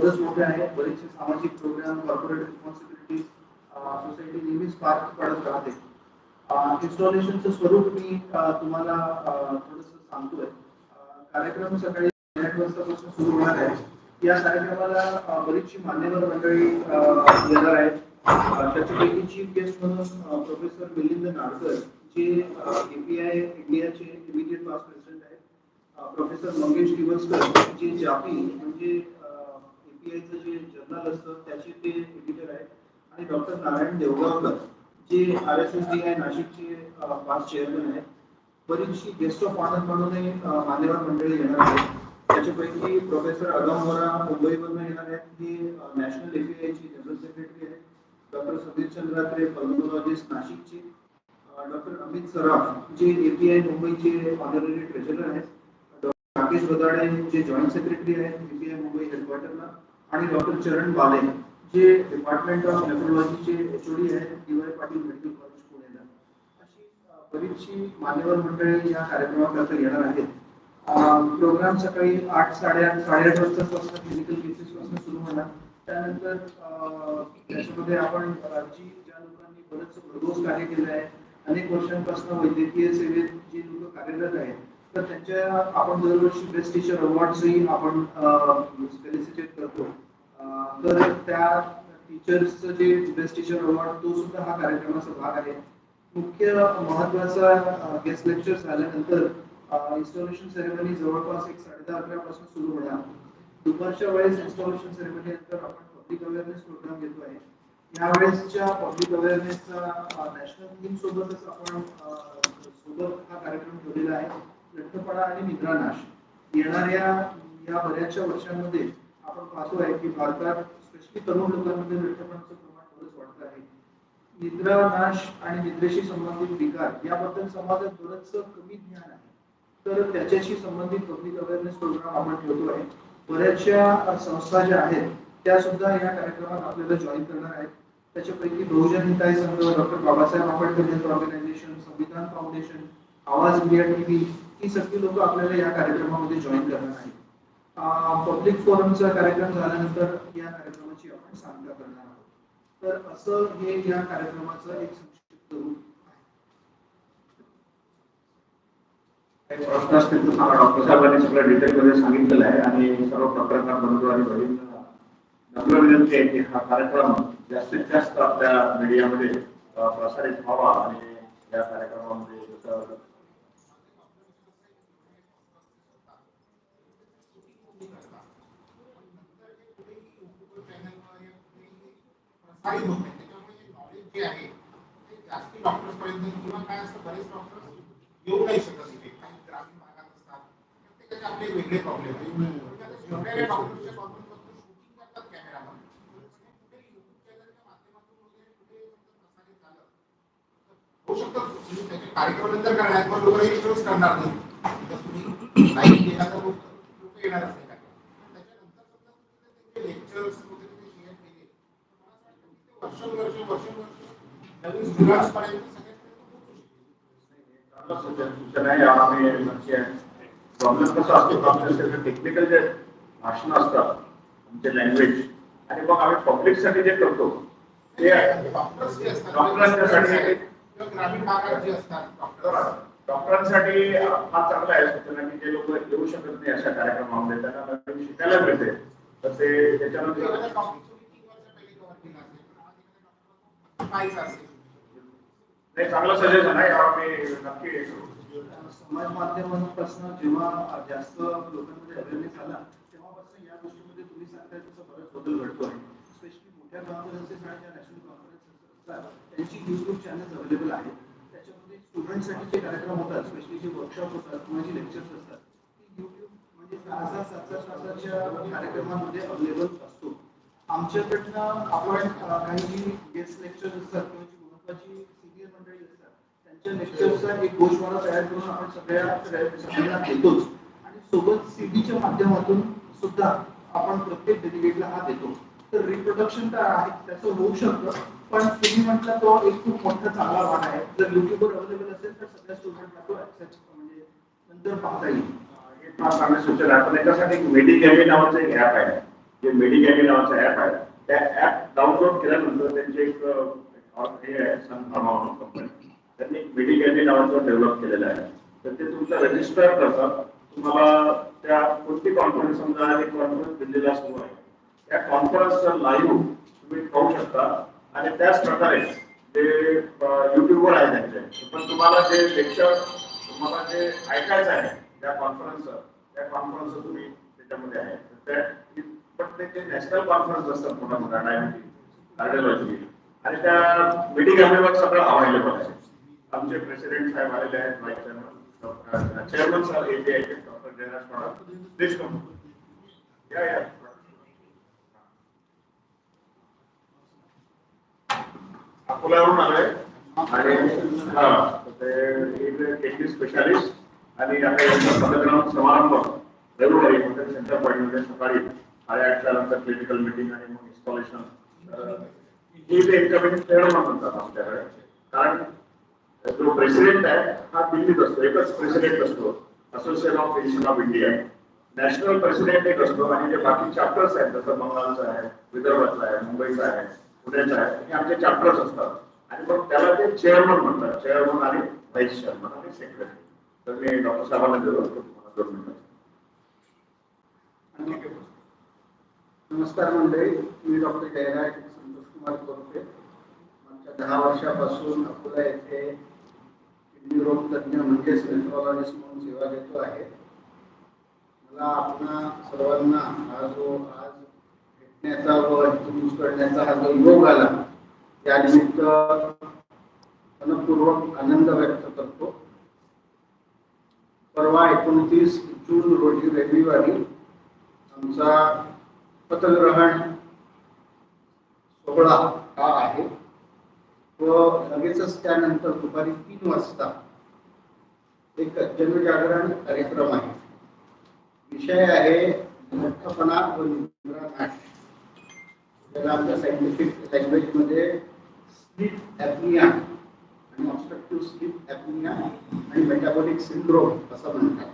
बरंच मोठे आहे बरेचसे सामाजिक प्रोग्राम कॉर्पोरेट रिस्पॉन्सिबिलिटी सोसायटी नेहमीच पार पडत राहते इन्स्टॉलेशनचं स्वरूप मी अ, तुम्हाला थोडस सांगतोय. अ, कार्यक्रम सकाळी आठ वाजतापासून सुरू होणार आहे. या कार्यक्रमाला बरीचशी मान्यवर मंडळी येणार आहेत. त्याच्यापैकी चीफ गेस्ट म्हणून प्रोफेसर मिलिंद नाडकर जे एपीआय इंडियाचे इमिजिएट पास प्रेसिडेंट आहेत. प्रोफेसर मंगेश दिवसकर जे जापी म्हणजे एपीआयचं जे जर्नल असतं त्याचे ते एडिटर आहेत. आणि डॉक्टर नारायण देवगावकर जे R S S D I नाशिकचे पाच चेअरमन आहेत. बरीचशी गेस्ट ऑफ ऑनर म्हणून मान्यवर मंडळी येणार आहेत. त्याच्यापैकी प्रोफेसर अगम वोरा मुंबईवरून येणार आहेत. हे नॅशनल एपीआयचे जनरल सेक्रेटरी आहेत. डॉक्टर सुधीर चंद्रात्रे पल्मोलॉजिस्ट नाशिकचे. डॉक्टर अमित सराफ जे एपीआय मुंबईचे ऑनररी ट्रेझरर आहेत. डॉक्टर राकेश बदाडे जे जॉईंट सेक्रेटरी आहेत एपीआय मुंबई हेडक्वार्टरला आणि डॉक्टर चरण बाले जे डिपार्टमेंट ऑफ नेफ्रोलॉजीचे एचओडी आहेत D Y Patil medical college पुणेला. अशी बरीचशी मान्यवर मंडळी या कार्यक्रमाकरता येणार आहेत. प्रोग्राम सकाळी आठ साडेआठ साडेआठ वाजतापासून फिजिकल केसेसपासून सुरू होणार. त्यानंतर त्याच्यामध्ये आपण जी ज्या लोकांनी बरंच भरघोस कार्य केलं आहे अनेक वर्षांपासून वैद्यकीय सेवेत जे लोक कार्यरत आहेत तर त्यांच्या आपण दरवर्षी बेस्ट टीचर अवॉर्ड्सही आपण फेलिसिटेट म्हणजे करतो. तर त्या टीचर्सचं जे बेस्ट टीचर अवॉर्ड तो सुद्धा हा कार्यक्रमाचा भाग आहे. मुख्य महत्त्वाचा गेस्ट लेक्चर झाल्यानंतर इन्स्टॉलेशन सेरेमनी जवळपास एक साडे अकरा पासून सुरू होणार. दुपारच्या वेळेस इन्स्टॉलेशन सेरेमनी नंतर आपण पब्लिक अवेअरनेस प्रोग्राम घेतो आहे. यावेळेसच्या पब्लिक अवेअरनेसचा नॅशनल थीम सोबतच आपण सोबत हा कार्यक्रम ठेवलेला आहे. लठ्ठपणा आणि निद्रानाश. येणाऱ्या या बऱ्याचशा वर्षांमध्ये आपण पाहतो आहे की भारतात स्पेशली तरुण लोकांमध्ये लठ्ठपणाचं प्रमाण थोडंच वाढत आहे. निद्रा नाश आणि निद्रेशी संबंधित विकार याबद्दल समाजात बरंच कमी ज्ञान आहे. तर त्याच्याशी संबंधित पब्लिक अवेअरनेस प्रोग्राम आपण ठेवतो आहे. बऱ्याचशा संस्था ज्या आहेत त्या सुद्धा या कार्यक्रमात आपल्याला जॉईन करणार आहेत. त्याच्यापैकी Bahujan Hitay Sangh doctor Babasaheb Ambedkar health organisation Samvidhan foundation Awaaz India TV ही सगळी लोक आपल्याला या कार्यक्रमामध्ये जॉईन करणार आहेत. पब्लिक फोरमचा कार्यक्रम झाल्यानंतर या कार्यक्रमाची आपण सांगता करणार आहोत. तर असं हे या कार्यक्रमाचं एक संक्षिप्त रूप प्रश्न असतील तर सांगा. डॉक्टर साहेबांनी सगळं डिटेलमध्ये सांगितलेलं आहे आणि सर्व पत्रकार बंधू आणि भगिनींना नम्र विनंती आहे की हा कार्यक्रम जास्तीत जास्त आपल्या मीडियामध्ये प्रसारित व्हावा आणि या कार्यक्रमामध्ये जसं प्रसारित त्याच्यामुळे हे नॉलेज जे आहे ते जास्ती डॉक्टर्स पर्यंत किंवा काय असतं बरेच डॉक्टर येऊ नाही शकत इथे काही ग्रामीण भागात असतात प्रत्येकाचे आपले वेगळे प्रॉब्लेम त्याचे कार्यक्रम नंतर करणार नाही लेक्चर्स वगैरे ते शेअर केले तर मला असं ते वर्षानुवर्ष वर्षानुवर्ष नवीन पोहोचू शकते सूचना आहे आम्ही नक्की आहे प्रॉब्लेम कसा असतो आमच्या टेक्निकल जे भाषण असतात आमचे लँग्वेज आणि मग आम्ही पब्लिकसाठी जे करतो ते डॉक्टरांच्यासाठी ग्रामीण भागात जे असतात डॉक्टर डॉक्टरांसाठी हा चांगला आहे सूचना जे लोक येऊ शकत अशा कार्यक्रमामध्ये त्यांना शिकायला मिळते तर ते नाही. चांगलं सजेशन आहे. यावर मी नक्की समाज माध्यमांपासून जेव्हा जास्त लोकांमध्ये अवेअरनेस आला तेव्हापासून या गोष्टीमध्ये तुम्ही सांगताय तसं बराच बदल घडतो आहे. स्पेशली मोठ्या कॉन्फरन्सेस आणि ज्या नॅशनल कॉन्फरन्सेस असतात त्यांची युट्यूब चॅनल्स अवेलेबल आहेत. त्याच्यामध्ये स्टुडंटसाठी जे कार्यक्रम होतात स्पेशली जे वर्कशॉप होतात किंवा जे लेक्चर्स असतात ते युट्यूब म्हणजे सहा सहा सात सात तासाच्या कार्यक्रमामध्ये अवेलेबल असतो. आमच्याकडनं आपण काही जी गेस्ट लेक्चर असतात किंवा जी महत्वाची सिनियर मंडळी असतात त्यांच्या लेक्चरचा एक गोषवारा तयार करून आपण सगळ्या सगळ्यांना देतोच. आणि सोबत सीडीच्या माध्यमातून सुद्धा आपण प्रत्येक डेलिगेटला हा देतो. तर रिप्रोडक्शन तर आहे त्याचं होऊ शकतं पण तुम्ही म्हटलं तो एक खूप मोठा चांगला भाग आहे. जर युट्यूबवर अवेलेबल असेल तर सगळ्या स्टुडंटला तो ऍक्सेस म्हणजे नंतर पाहता येईल. हे फार चांगली सूचना आहे पण याच्यासाठी मेडिकेमी नावाचं एक ॲप आहे. जे मेडिकॅमी नावाचं ऍप आहे त्या ऍप डाउनलोड केल्यानंतर त्यांचे एक हे आहे सन फार्मा म्हणून कंपनी त्यांनी मेडिकॅमी नावाचं डेव्हलप केलेलं आहे. तर ते तुमचं रजिस्टर करतात. तुम्हाला त्या कोणती कॉन्फरन्स समजा एक कॉन्फरन्स दिल्लीला सुरू आहे. त्या कॉन्फरन्सचा लाईव्ह तुम्ही पाहू शकता. आणि त्याच प्रकारे जे युट्यूबवर आहे त्यांचे पण तुम्हाला जे लेक्चर तुम्हाला जे ऐकायचं आहे त्या कॉन्फरन्सचं त्या कॉन्फरन्सचं तुम्ही त्याच्यामध्ये आहे. तर त्या पण ते नॅशनल कॉन्फरन्स असतात मोठ्या मोठ्या डायबिटीज कार्डिओलॉजी आणि त्या मेडिकॅमेवर सगळं अवेलेबल आहे. आमचे प्रेसिडेंट साहेब आलेले आहेत व्हाईस चेअरमन चेअरमन सर हे जे आहेत doctor Jayraj Pawar please come या या. अकोल्यावरून आलोय. आणि हा ते एक स्पेशालिस्ट आणि आता यांचा पदग्रहण समारंभ. रविवारी हॉटेल सेंटर पॉईंटमध्ये सकाळी. साडेआठच्या नंतर क्लिनिकल मीटिंग आणि मग इन्स्टॉलेशन ही ते इन्कमिंग चेअरमन म्हणतात आमच्याकडे कारण जो प्रेसिडेंट आहे हा president association of physician of India national president एक असतो आणि बाकी चॅप्टर्स आहेत जसं बंगालचं आहे विदर्भाचं आहे मुंबईचं आहे पुण्याचं आहे हे आमचे चॅप्टर्स असतात. आणि मग त्याला आणि आणि सेक्रेटरी तर मी डॉक्टर साहेबांना दिलो होतो तुम्हाला नमस्कार मंडळी, मी डॉक्टर जयराज संतोष कुमार कोरपे मागच्या दहा अकोला येथे किडनी रोग सेवा हा जो आज व जो योग आला मनपूर्वक आनंद व्यक्त करतो. परवा जून रोजी रविवारी आमचा पतग्रहण सोहळा हा आहे. व लगेचच त्यानंतर दुपारी तीन वाजता एक जनजागरण कार्यक्रम आहे. विषय आहे मोठपणा व निद्रानाश त्याला आमच्या सायंटिफिक लँग्वेजमध्ये स्लीप ॲपनिया आणि ऑब्स्ट्रक्टिव्ह स्लीप ॲपनिया आणि मेटाबॉलिक सिंड्रोम असं म्हणतात.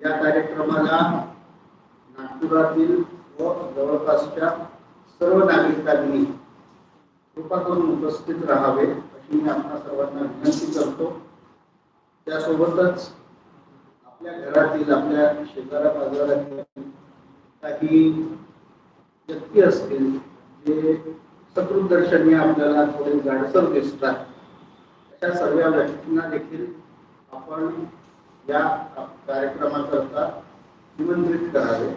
या कार्यक्रमाला नागपुरातील व जवळपासच्या सर्व नागरिकांनी कृपा करून उपस्थित राहावे अशी मी आपल्या सर्वांना विनंती करतो. त्यासोबतच आपल्या घरातील आपल्या शेजाऱ्या बाजारातील काही व्यक्ती असतील जे शत्रुदर्शनी आपल्याला थोडे जाडसर दिसतात अशा सर्व व्यक्तींना देखील आपण या कार्यक्रमाकरता निमंत्रित करावे.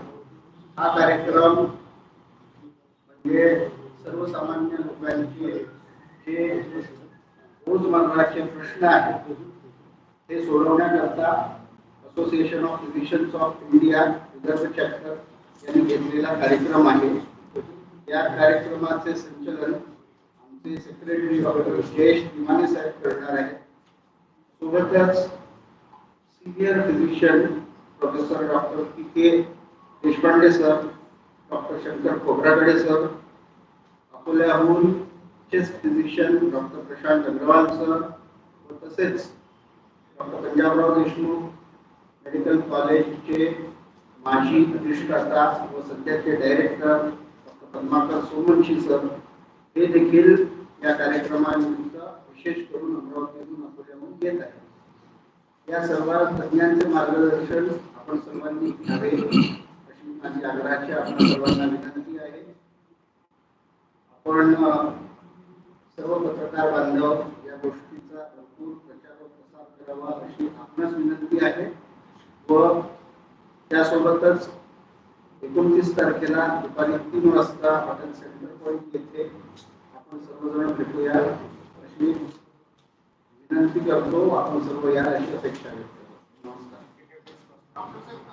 हा कार्यक्रम म्हणजे सर्वसामान्य लोकांचे जे रोजमर्राचे प्रश्न आहेत ते सोडवण्याकरता association of physicians of India Vidarbha chapter यांनी घेतलेला कार्यक्रम आहे. या कार्यक्रमाचे संचलन आमचे सेक्रेटरी डॉक्टर जयेश निमाने साहेब करणार आहेत. सोबतच senior physician professor doctor P K Deshpande sir doctor Shankar Khobragade sir अकोल्याहून chest physician doctor Prashant Agrawal sir व तसेच डॉक्टर पंजाबराव देशमुख मेडिकल कॉलेजचे माजी अधिष्ठाता व सध्याचे director doctor Padmakar Somanshi sir हे देखील या कार्यक्रमानिमित्त विशेष करून अमरावतीतून अकोल्याहून येत आहे या सर्व तज्ञांचे मार्गदर्शन आपण सर्वांनी घ्यावे. अशी माझी आग्रहाची आपण सर्वांना विनंती आहे. आपण सर्व पत्रकार बांधव या गोष्टीचा भरपूर प्रचार व प्रसार करावा अशी आपणास विनंती आहे व त्यासोबतच एकोणतीस तारखेला दुपारी तीन वाजता हॉटेल सेंटर पॉईंट येथे आपण सर्वजण भेटूया अशी विनंती करतो. आपण सर्व या अशी अपेक्षा व्यक्त करतो. नमस्कार.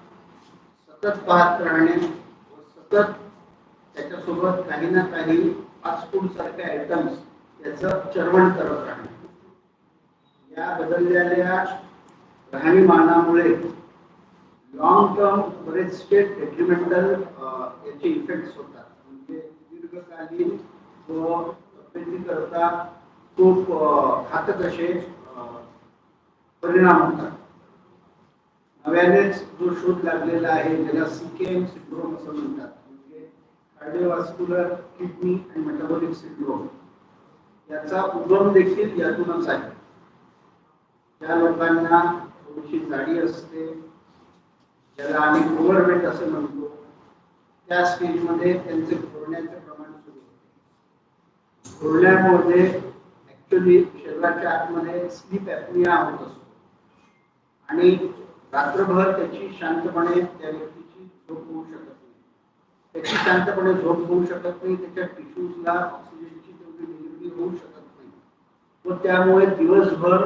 सतत पाहत राहणे व सतत त्याच्यासोबत काही ना काही फास्ट फूड सारखे आयटम्स याचं चरवण करत राहणे. या बदललेल्या राहणीमानामुळे लॉंग टर्म बरेचसे डेट्रिमेंटल याचे इफेक्ट्स होतात. म्हणजे दीर्घकालीन व तब्येतीकरता खूप घातक असे परिणाम होतात. नव्यानेच जो शोध लागलेला आहे ज्याला सीकेएम सिंड्रोम असं म्हणतात. म्हणजे कार्डिओवास्क्युलर किडनी आणि मेटाबॉलिक सिंड्रोम याचा उगम देखील यातूनच आहे. ज्या लोकांना थोडीशी जाडी असते ज्याला आम्ही ओव्हरवेट असं म्हणतो त्या स्टेजमध्ये त्यांचे घोरण्याचे प्रमाण सुरू होते. घोरण्यामध्ये ऍक्च्युली शरीराच्या आतमध्ये स्लीप ऍपनिया होत असतो. आणि रात्रभर त्याची शांतपणे त्या व्यक्तीची झोप होऊ शकत नाही. त्याची शांतपणे झोप होऊ शकत नाही त्याच्या टिश्यूजला ऑक्सिजनची तेवढी डिलिव्हरी होऊ शकत नाही. व त्यामुळे दिवसभर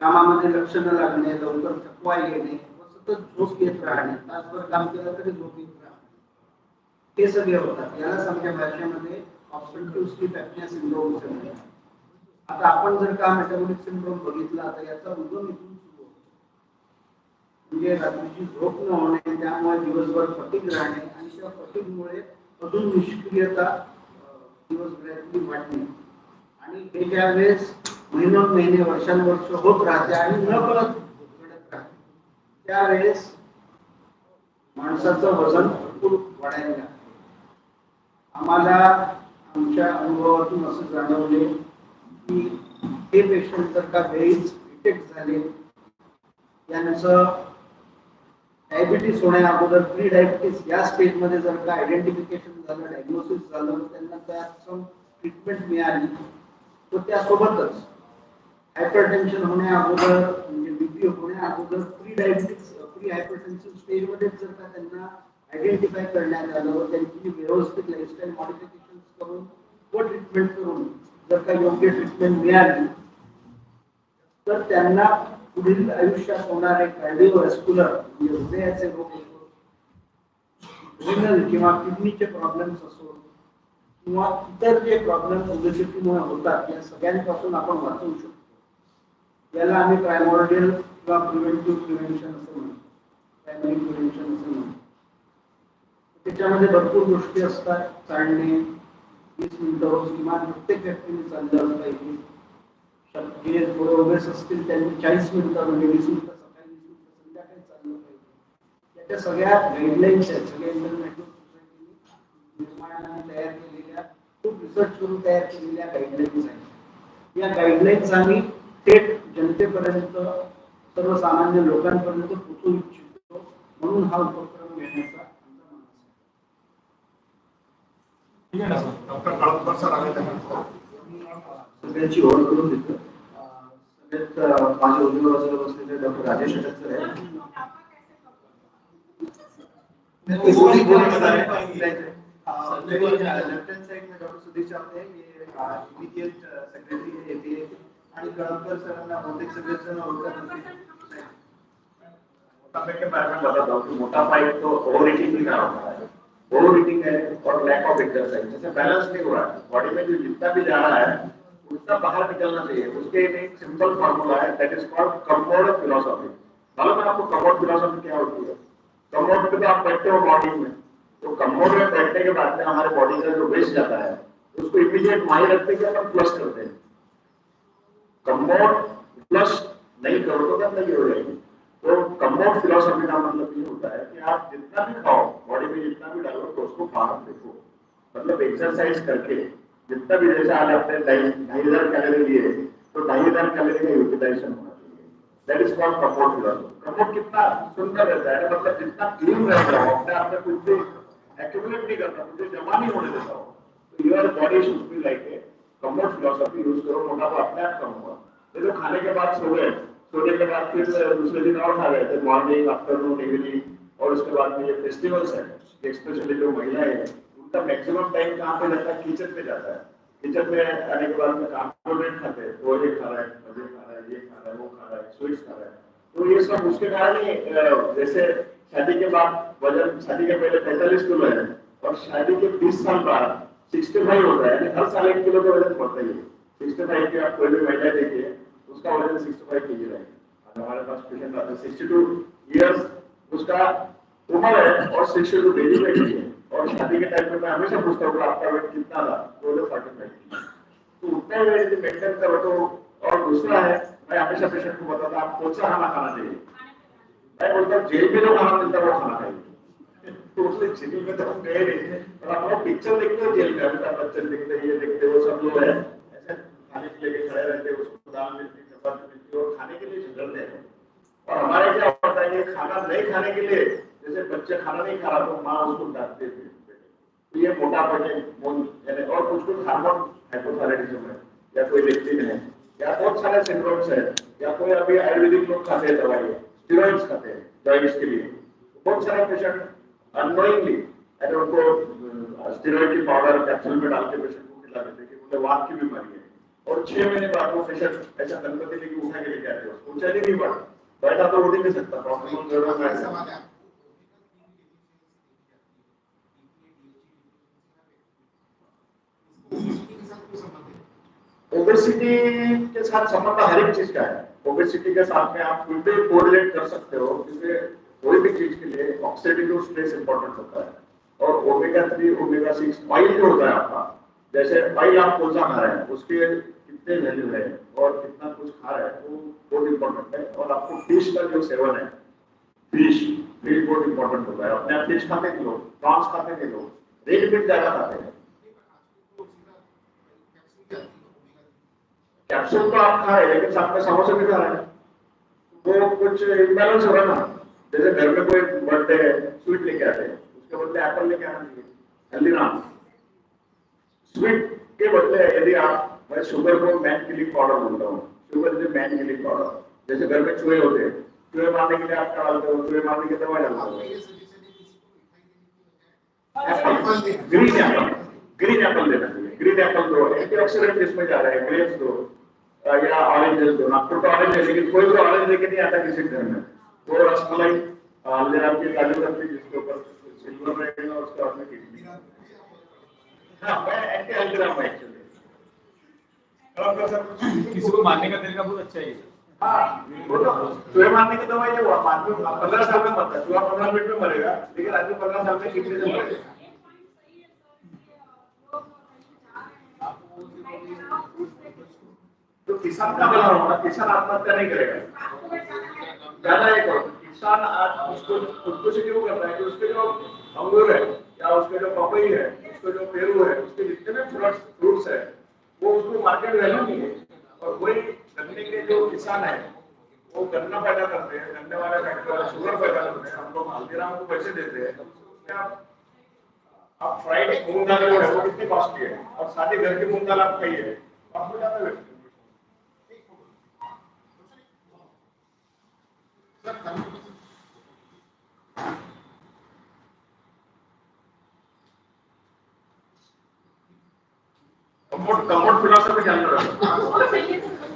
कामामध्ये लक्ष न लागणे लवकर थकवा येणे व सतत झोप येत राहणे तासभर काम केलं तरी झोप येत राहणे. हे सगळे होतात. याला आमच्या भाषेमध्ये ऑब्स्ट्रक्टिव्ह स्लीप ऍपनिया सिंड्रोम आता आपण जर का मेटाबॉलिक सिंड्रोम बघितला तर याचा उगम इथून म्हणजे रात्रीची झोप न होणे त्यामुळे दिवसभर फटीक राहणे आणि त्या फटीकमुळे अजून निष्क्रियता दिवसभरातली वाढणे. आणि हे ज्या वेळेस महिनो महिने वर्षानुवर्ष होत राहते आणि न कळत घडत राहते त्यावेळेस माणसाचं वजन भरपूर वाढायला लागते. आम्हाला आमच्या अनुभवातून असं जाणवले की हे पेशंट जर का वेळीच डिटेक्ट झाले त्यांचं डायबिटीस होण्या अगोदर प्री डायबिटीस या स्टेजमध्ये जर का आयडेंटिफिकेशन झालं डायग्नोसिस झालं त्यांना त्याचं ट्रीटमेंट मिळाली. तर त्यासोबतच हायपरटेन्शन होण्या अगोदर, म्हणजे बीपी होण्या अगोदर प्री डायबिटीस प्री हायपरटेन्शन स्टेजमध्ये जर का त्यांना आयडेंटिफाय करण्यात आलं व त्यांची व्यवस्थित लाईफस्टाईल मॉडिफिकेशन करून, व ट्रीटमेंट करून जर का योग्य ट्रीटमेंट मिळाली तर त्यांना पुढील आयुष्यात होणारे कार्डिओव्हॅस्क्युलर म्हणजे हृदयाचे रोग असो किंवा किडनीचे प्रॉब्लेम्स असो, किंवा इतर जे प्रॉब्लेम ओबेसिटीमुळे होतात, या सगळ्यांपासून आपण वाचवू शकतो. याला आम्ही प्रायमॉर्डियल किंवा प्रिव्हेंटिव्ह प्रिव्हेन्शन असं म्हणतो. प्रायमरी प्रिव्हेन्शन असं म्हणतो. त्याच्यामध्ये भरपूर गोष्टी असतात, चालणे, वीस मिनिटं रोज किमान प्रत्येक व्यक्तीने चाललं पाहिजे. थोडे ओबेस असतील त्यांनी चाळीस मिनिटं म्हणजे वीस मिनिटं सकाळी वीस मिनिटं संध्याकाळी चाललं पाहिजे. याच्या सगळ्या गाईडलाईन्स आहेत सगळ्या इंटरनॅशनल सोसायटीने निर्माणाने तयार केलेल्या खूप रिसर्च करून तयार केलेल्या गाईडलाईन्स आहेत. या गाईडलाईन्स आम्ही थेट जनतेपर्यंत सर्वसामान्य लोकांपर्यंत पोहोचवू इच्छितो. म्हणून हा उपक्रम घेण्याचा आमचा मानस आहे. ठीक आहे ना सर. डॉक्टर कळमकर सर आले त्यानंतर सगळ्यांची ओळख करून देतो. सगळ्यात माझ्या उजव्या बाजूला बसलेले डॉक्टर राजेश अटक सर आहेत. है लेफ़्ट हैंड साइड में डॉक्टर सुधीर चावते हैं ये इमीडिएट सेक्रेटरी है एपीए आणि कळमकर सरांना बहुतेक सगळेच जण ओळखतात मोटापे के बारे में बता दो कि मोटापा एक तो ओवर ईटिंग भी खराब होता है ओवर ईटिंग है और लैक ऑफ़ एक्सरसाइज जैसे बैलेंस नहीं हो रहा है बॉडी में जो जितना भी जा रहा है उतना बाहर निकलना चाहिए। उसके लिए एक सिंपल फॉर्मूला है that is called comfort philosophy मालूम है आपको कंफर्ट फिलोसॉफी क्या होती है? कंफर्ट पे तो आप बैठते हो बॉडी में। तो कंफर्ट में बैठने के बाद में हमारे बॉडी का जो वेस्ट जाता है, उसको इमीडिएट माही रखते कि अपन प्लस करते हैं कंफर्ट प्लस नहीं करो तो गंदगी हो जाएगी। तो कंफर्ट फिलोसफी का मतलब ये होता है कि आप जितना भी खाओ बॉडी में जितना भी डालो तो उसको बाहर फेंको। मतलब एक्सरसाइज करके जितना भी जैसे आज आपने ढाई हज़ार कैलोरी लिए तो ढाई हज़ार कैलोरी का यूटिलाइजेशन होना चाहिए। Is called comfort philosophy comfort कितना सुंदर रहता है मतलब जितना क्लीन रहता हो, अपने आप में कुछ भी एक्यूमुलेट नहीं करता, कुछ जमा नहीं होने देता हो तो your body should be like a comfort philosophy use करो, मोटापा अपने आप कम होगा जो खाने के बाद सो गए, सोने के बाद फिर दूसरे दिन और खा रहे थे मॉर्निंग आफ्टरनून इवनिंग और उसके बाद में ये फेस्टिवल्स है। स्पेशली जो महिलाएँ हैं उनका मैक्सिमम टाइम कहाँ पे जाता है किचन पे जाता है। किचन में आने के बाद में कार्बोहाइड्रेट खाते हैं वो ये खा रहा है ये खा रहा है, ये खा रहा है, वो खा रहा है स्वीट्स खा रहा है। तो ये सब उसके कारण ही जैसे शादी के बाद, वज़न, शादी के पहले पैंतालीस किलो है, और शादी के बीस साल बाद सिक्सटी फाइव होता है, यानी हर साल एक किलो का वज़न बढ़ता ही है। सिक्सटी फाइव की आप कोई भी महिला देखिए, उसका वज़न सिक्सटी फाइव के जी रहेगा हमारे पास पेशेंट आते हैं सिक्सटी टू ईयर्स उसका उम्र है और सिक्सटी टू डेली वेट है। और शादी के टाइम पे मैं हमेशा पूछता हूँ आपका वेट कितना था बोले फोर्टी फाइव तो उतना वेट मेंटेन करो तो और दूसरा है मैं हमेशा पेशेंट को बताता आप कौन सा खाना खाना चाहिए मैं बोलता हूँ जेल में जो खाना मिलता है वो खाना खाइए तो उसने जेल में तो हम गए नहीं पर आप पिक्चर देखते हो जेल में अमिताभ बच्चन देखते ये देखते वो सब लोग है ऐसे खाने के लिए खड़े रहते उसको दाल मिलती चपाती मिलती और खाने के लिए झगड़ते हैं और हमारे क्या होता है कि खाना नहीं खाने के लिए जैसे बच्चे खाना नहीं खा रहा तो माँ उसको डांटते थे। तो ये मोटापा के यानी और कुछ कुछ हार्मोन हाइपोथायराइडिज्म है या कोई लेक्टिन है या बहुत सारे सिंड्रोम्स है या कोई अभी आयुर्वेदिक लोग खाते हैं दवाई स्टेरॉइड्स खाते हैं डायबिटीज़ के लिए। बहुत सारे पेशेंट अनोइंगली यानी उनको स्टेरॉइड की पाउडर कैप्सूल में डाल के पेशेंट को खिला देते हैं कि उन्हें वात की बीमारी है। और छह महीने बाद वो पेशेंट ऐसा गणपति लेके उठा के लेके आते हैं। ऊंचाई नहीं बढ़ बैठा तो उठ ही नहीं सकता प्रॉब्लम ज़रूरत माझा है सवाल आहे ओबेसिटी के साथ कोई संबंध है ओबेसिटी के साथ संबंध हर एक चीज़ का है। ओबेसिटी के साथ में आप कुछ भी कोरिलेट कर सकते हो क्योंकि कोई भी चीज़ के लिए ऑक्सीडेटिव स्ट्रेस इंपॉर्टेंट होता है। और omega three omega six oil जो होता है आपका, जैसे ऑयल आप कौन सा खा रहे हैं, उसके कितने वैल्यू है और कितना कुछ खा रहे हैं, वो बहुत इंपॉर्टेंट है। और आपको फ़िश का जो सेवन है फ़िश फ़िश बहुत इंपॉर्टेंट होता है। अपने आप फ़िश खाते हैं लोग प्रॉन्स खाते हैं लोग रेड मीट ज़्यादा खाते हैं। कैप्सूल तो आप खा रहे हैं, लेकिन साथ में समोसे भी खा रहे हैं। वो कुछ इम्बैलेंस हो रहा ना। जैसे घर में कोई बर्थडे है स्वीट लेके आते हैं, उसके बदले एप्पल लेके आना चाहिए। हल्दीराम। स्वीट के बदले यदि आप, मैं शुगर को मैन के लिए पाउडर बोलता हूँ। शुगर इज़ मैन के लिए पाउडर जैसे घर में चूहे होते हैं, चूहे मारने के लिए आप क्या डालते हो? चूहे मारने की दवा डालते हो। ग्रीन एप्पल ग्रीन एप्पल देना चाहिए। ग्रीन एप्पल दो एंटीऑक्सीडेंट इसमें जा रहे हैं ग्रेप्स दो अ, या ऑरेंजेस दो आपको तो ऑरेंज है लेकिन कोई भी ऑरेंज लेके नहीं आता किसी घर में वो रसमलाई अ, हल्दीराम काजू कतली जिसके ऊपर सिल्वर रहेगा उसके बाद में किडनी हाँ मैं एंटी हल्दीराम एक्चुअली किसी को मारने का तरीका बहुत अच्छा है ये। हाँ वो तो चूहे मारने की दवाई है आदमी पंद्रह साल में मरता है। चूहा पंद्रह मिनट में मरेगा लेकिन आदमी पंद्रह साल में किडनी से मरेगा किसान का भला होगा किसान आत्महत्या नहीं करेगा। ज़्यादा एक और किसान आज उसको खुदकुशी क्यों कर रहा है कि उसके जो अंगूर है, या उसके जो पपई है, उसके जो पेरू है, उसके जितने भी फ्रूट्स फ्रूट्स है, वो उसको मार्केट वैल्यू नहीं है। और वही गन्ने के जो किसान है, वो गन्ना पैदा करते हैं, गन्ने वाले फैक्ट्री वाले शुगर पैदा करते हैं हम लोग हल्दीराम को पैसे देते हैं। आप आप फ्राइड मूंग दाल जो है, वो कितनी कॉस्टली है? और ही घर की मूंग दाल आप खाइए कंफर्ट फिलोसफी जान रहा